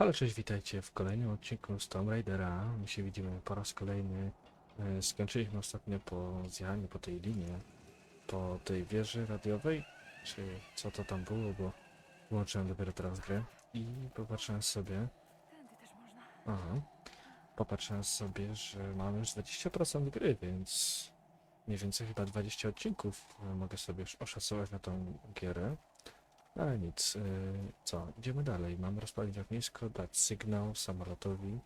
Halo, cześć, witajcie w kolejnym odcinku z Tomb Raidera. My się widzimy po raz kolejny. E, Skończyliśmy ostatnio po zjechaniu po tej linii, po tej wieży radiowej, czy co to tam było, bo włączyłem dopiero teraz grę i popatrzyłem sobie, aha, popatrzyłem sobie, że mamy już 20% gry, więc mniej więcej chyba 20 odcinków e, mogę sobie już oszacować na tą gierę. Ale nic, yy, co, idziemy dalej. Mamy rozpalić ognisko, dać sygnał samolotowi,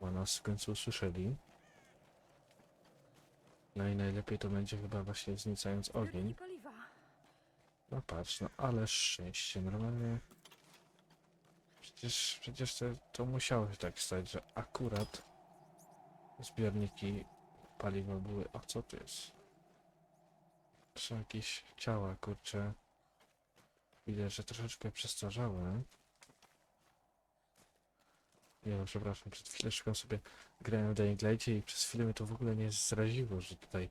bo nas w końcu usłyszeli. No i najlepiej to będzie chyba właśnie wznicając ogień. No patrz, no ale szczęście, normalnie. Przecież, przecież to, to musiało się tak stać, że akurat zbiorniki paliwa były. A co to jest? Są jakieś ciała, kurcze. Widzę, że troszeczkę przestarzałe. Nie no, przepraszam, przed chwileczką sobie grałem w Dying Light'cie i przez chwilę mnie to w ogóle nie zraziło, że tutaj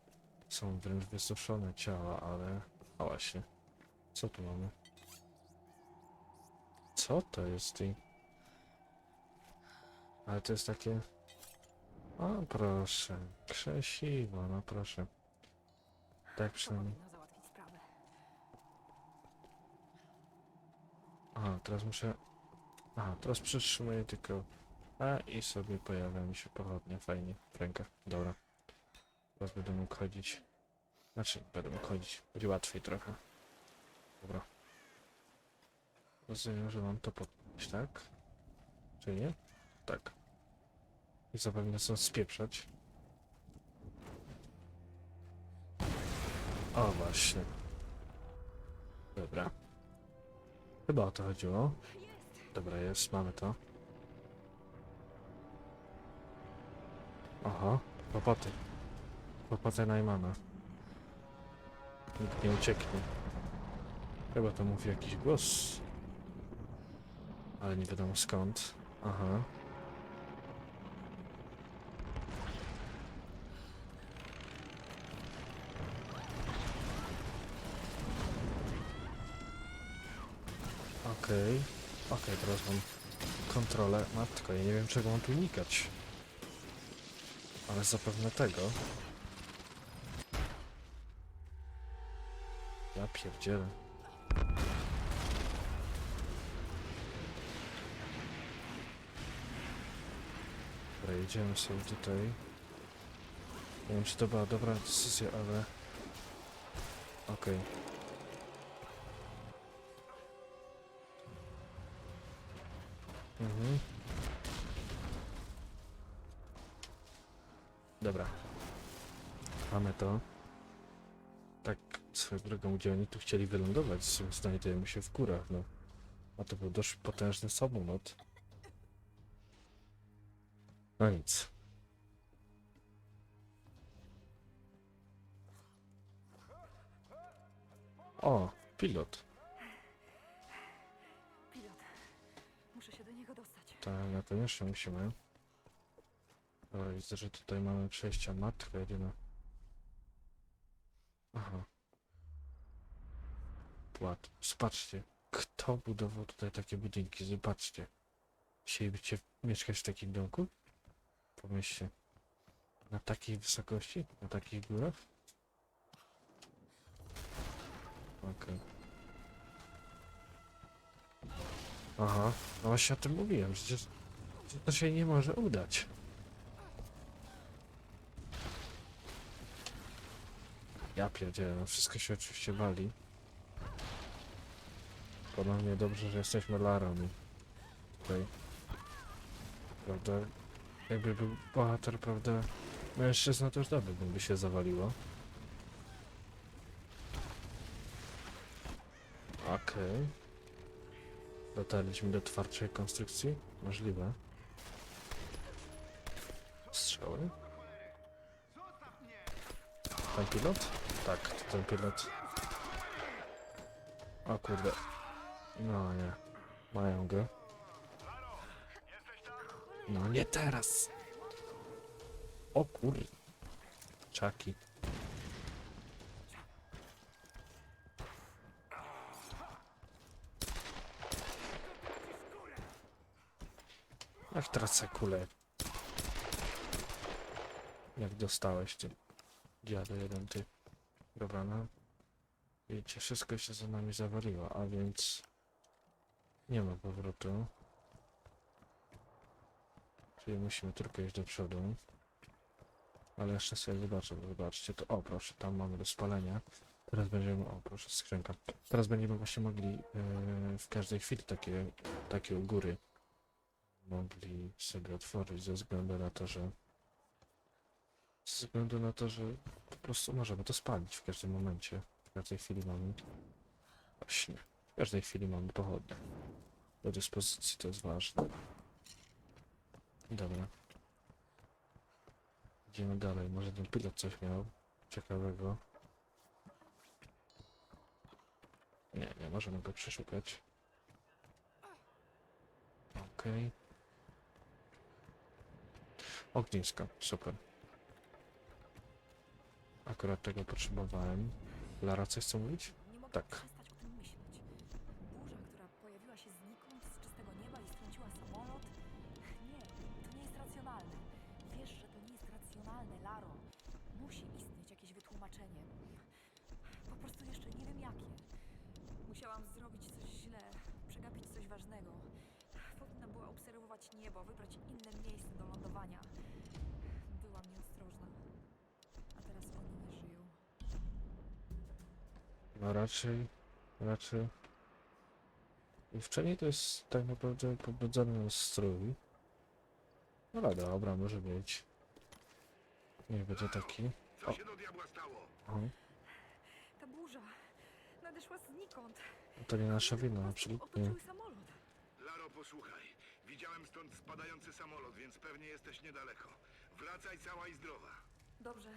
są wręcz wysuszone ciała, ale... A właśnie. Co tu mamy? Co to jest ty? Ale to jest takie... O proszę, krzesiwo, no proszę. Tak przynajmniej. Aha, teraz muszę... Aha, teraz przytrzymuję tylko... A i sobie pojawia mi się pochodnia, fajnie, w rękach. Dobra. Teraz będę mógł chodzić. Znaczy, będę mógł chodzić. Będzie łatwiej trochę. Dobra. Rozumiem, że mam to podnieść, tak? Czy nie? Tak. I zapewne są spieprzać. O, właśnie. Dobra. Chyba o to chodziło. Dobra, jest, mamy to. Aha, kłopoty. Kłopoty Najmana. Nikt nie ucieknie. Chyba to mówi jakiś głos. Ale nie wiadomo skąd. Aha. Okej. Okej, teraz mam kontrolę. Matko, ja nie wiem czego mam tu unikać. Ale zapewne tego. Ja pierdzielę. Dobra, jedziemy sobie tutaj. Nie wiem, czy to była dobra decyzja, ale... Okej. Mhm. Dobra. Mamy to. Tak swoją drogą, gdzie oni tu chcieli wylądować, znajdujemy się w górach, no. A to był dość potężny samolot. No nic. O, pilot. Pilot. Tak, na to jeszcze musimy. Dobra, widzę, że tutaj mamy przejścia matka jedyna. Aha. Płat. Zobaczcie, kto budował tutaj takie budynki? Zobaczcie. Chcielibyście mieszkać w takim domku? Pomyślcie. Na takiej wysokości? Na takich górach? Okej. Aha, no właśnie o tym mówiłem, przecież że to się nie może udać. Ja pierdzielę, no wszystko się oczywiście wali. Ponownie dobrze, że jesteśmy Larą i tutaj. Prawda? Jakby był bohater, prawda? Mężczyzna już dobrze by się zawaliło. Okej. Dotarliśmy do twardszej konstrukcji? Możliwe. Strzały? Ten pilot? Tak, to ten pilot. O kurde. No nie. Mają go. No nie teraz. O kurde. Czaki. Jak tracę kulę. Jak dostałeś ty. Dziadu jeden ty. Dobra, no. Wiecie, wszystko się za nami zawaliło, a więc... Nie ma powrotu. Czyli musimy tylko iść do przodu. Ale jeszcze sobie zobaczę, zobaczcie to. O, proszę, tam mamy do spalenia. Teraz będziemy, o proszę, skrzynka. Teraz będziemy właśnie mogli e, w każdej chwili takie, takie u góry mogli sobie otworzyć ze względu na to, że ze względu na to, że po prostu możemy to spalić w każdym momencie. W każdej chwili mamy właśnie, w każdej chwili mamy pochodnie do dyspozycji, to jest ważne. Dobra. Idziemy dalej, może ten pilot coś miał ciekawego. Nie, nie możemy go przeszukać. Okej. Ognisko, super. Akurat tego potrzebowałem. Lara, coś chce mówić? Nie mogę Tak. przestać o tym myśleć. Burza, która pojawiła się znikąd, z czystego nieba i strąciła samolot. Nie, to nie jest racjonalne. Wiesz, że to nie jest racjonalne, Laro. Musi istnieć jakieś wytłumaczenie. Po prostu jeszcze nie wiem jakie. Musiałam zrobić coś źle, przegapić coś ważnego. Powinna była obserwować niebo, wybrać inne miejsce do lądowania. Byłam nieostrożna. A teraz oni nie żyją. No raczej, raczej. I wcześniej to jest tak naprawdę pobudzony strój. No ale dobra, może być. Niech będzie taki. Co się do diabła stało? Mhm. Ta burza nadeszła znikąd. To nie nasza wina, absolutnie. Otoczyły samolot. Laro, posłuchaj. Widziałem stąd spadający samolot, więc pewnie jesteś niedaleko. Wracaj cała i zdrowa. Dobrze.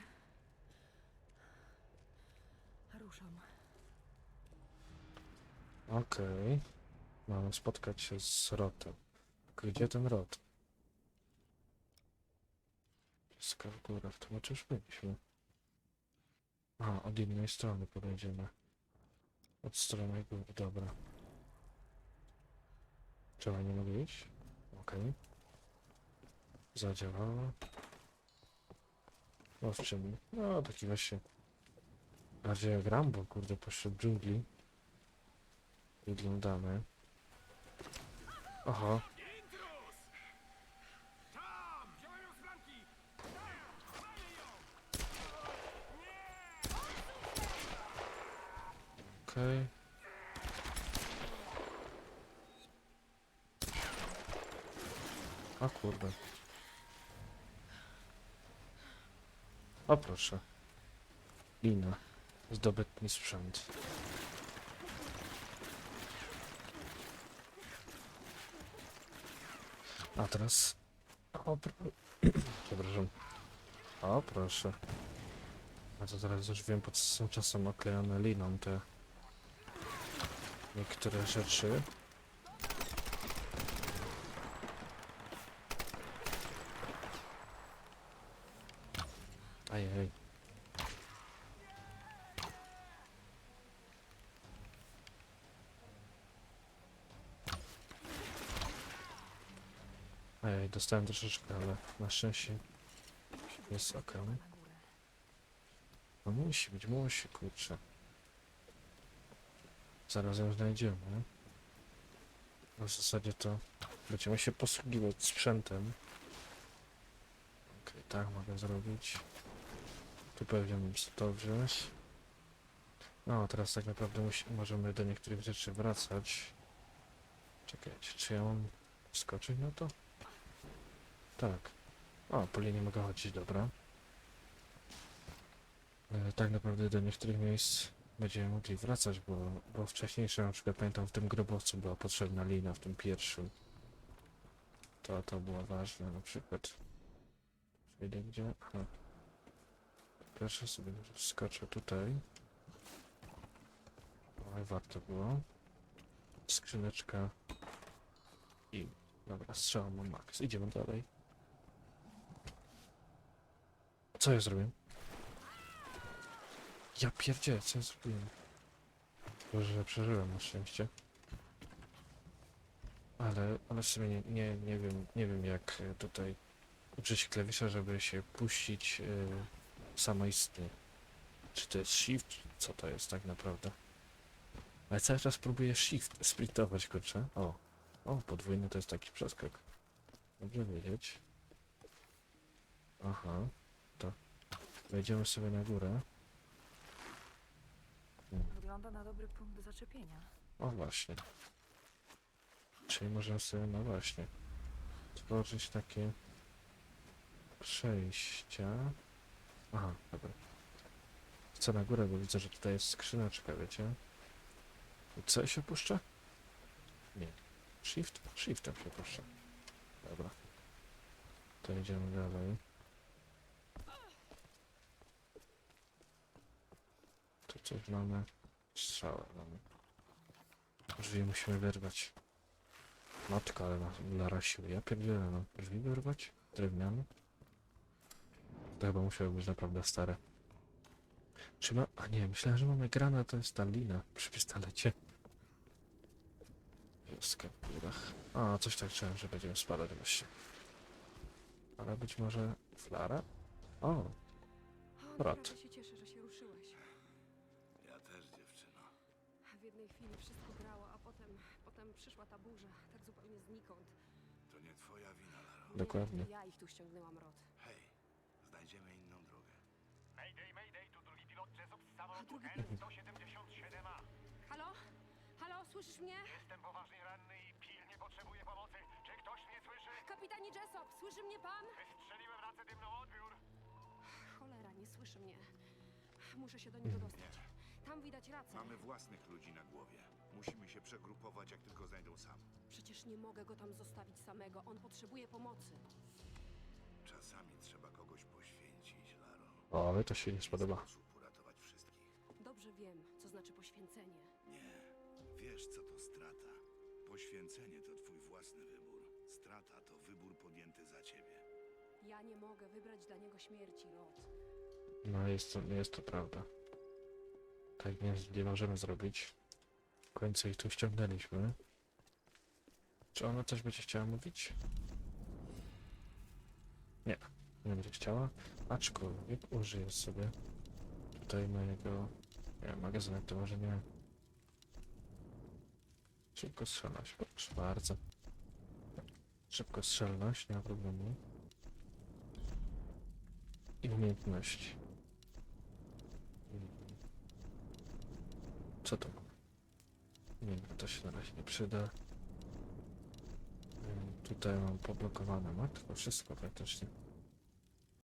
Ruszam. Okej. Mamy spotkać się z Rotem. Gdzie ten Rot? Wszystko w tym już byliśmy. A, od innej strony podejdziemy. Od strony góry, dobra. Trzeba nie mogę iść? Okej. Zadziałało. No w czym? No taki właśnie. Bardziej jak Rambo, kurde, pośród dżungli. Wyglądamy. Oho. Okej. O kurde. O proszę. Lina. Zdobytny sprzęt. A teraz... O, pro... Przepraszam. O, proszę. A to teraz już wiem, po co są czasem oklejone liną te... Niektóre rzeczy. Ajej. Ej, dostałem troszeczkę, ale na szczęście jest ok. No musi być, musi, kurczę. Zaraz ją znajdziemy. No w zasadzie to będziemy się posługiwać sprzętem. Okej, tak mogę zrobić. Tu pewnie bym to wziąć. No, teraz tak naprawdę możemy do niektórych rzeczy wracać. Czekajcie, czy ja mam skoczyć na to? Tak. O, po linii mogę chodzić, dobra. E, tak naprawdę do niektórych miejsc będziemy mogli wracać, bo, bo wcześniejsze, na przykład pamiętam w tym grobowcu była potrzebna lina, w tym pierwszym. To, to było ważne, na przykład. Przejdę gdzie? Aha. Pierwsze sobie skoczę tutaj. Ale warto było. Skrzyneczka. I dobra, strzał mam max. Idziemy dalej. Co ja zrobiłem? Ja pierdzielę, co ja zrobiłem? Boże, że przeżyłem na szczęście. Ale, ale w sumie nie, nie, nie wiem, nie wiem jak e, tutaj użyć klawisza, żeby się puścić yy, samoistnie. Czy to jest shift? Co to jest tak naprawdę? Ale cały czas próbuję shift sprintować, kurczę. O, o, podwójny to jest taki przeskok. Dobrze wiedzieć. Aha, wejdziemy sobie na górę. Wygląda na dobry punkt do zaczepienia. O właśnie. Czyli możemy sobie, no właśnie, tworzyć takie przejścia. Aha, dobra. Chcę na górę, bo widzę, że tutaj jest skrzyneczka, wiecie? I co się puszcza? Nie. Shift? Shiftem się puszcza. Dobra. To idziemy dalej. Coś mamy. Strzałę mamy. Drzwi musimy wyrwać. Matka, ale nas Lara siły. Ja pierdzielę, no. Drzwi wyrwać? Drewniane? To chyba musiały być naprawdę stare. Czy ma... A nie, myślałem, że mamy grana, to jest ta lina przy pistolecie. Wioska w górach. A, coś tak czułem, że będziemy spadać właśnie. Ale być może flara? O, Brat. Wszystko grało, a potem, potem przyszła ta burza, tak zupełnie znikąd. To nie twoja wina, Laro. dokładnie. Nie, ja ich tu ściągnęłam, Rod. Hej, znajdziemy inną drogę. Mayday, mayday, tu drugi pilot Jessup z samolotu drugi pilot. L-177A. Halo? Halo, słyszysz mnie? Jestem poważnie ranny i pilnie potrzebuję pomocy. Czy ktoś mnie słyszy? Kapitanie Jessop, słyszy mnie pan? Wystrzeliłem racę dymną odbiór. Cholera, nie słyszy mnie. Muszę się do niego dostać. Tam widać rację. Mamy własnych ludzi na głowie. Musimy się przegrupować, jak tylko znajdą sam. Przecież nie mogę go tam zostawić samego. On potrzebuje pomocy. Czasami trzeba kogoś poświęcić, Laro. O, ale to się nie spodoba. Sposób uratować wszystkich. Dobrze wiem, co znaczy poświęcenie. Nie, wiesz co to strata. Poświęcenie to twój własny wybór. Strata to wybór podjęty za ciebie. Ja nie mogę wybrać dla niego śmierci, Rod. No jest to, jest to prawda. Tak więc nie możemy zrobić. W końcu ich tu ściągnęliśmy. Czy ona coś będzie chciała mówić? Nie, nie będzie chciała. Aczkolwiek użyję sobie tutaj mojego nie magazynek, to może nie. Szybko strzelność, proszę bardzo. Szybko strzelność, nie ma problemu. I umiejętności. Co to mam? Nie to się na razie nie przyda. Tutaj mam poblokowane matko, wszystko praktycznie.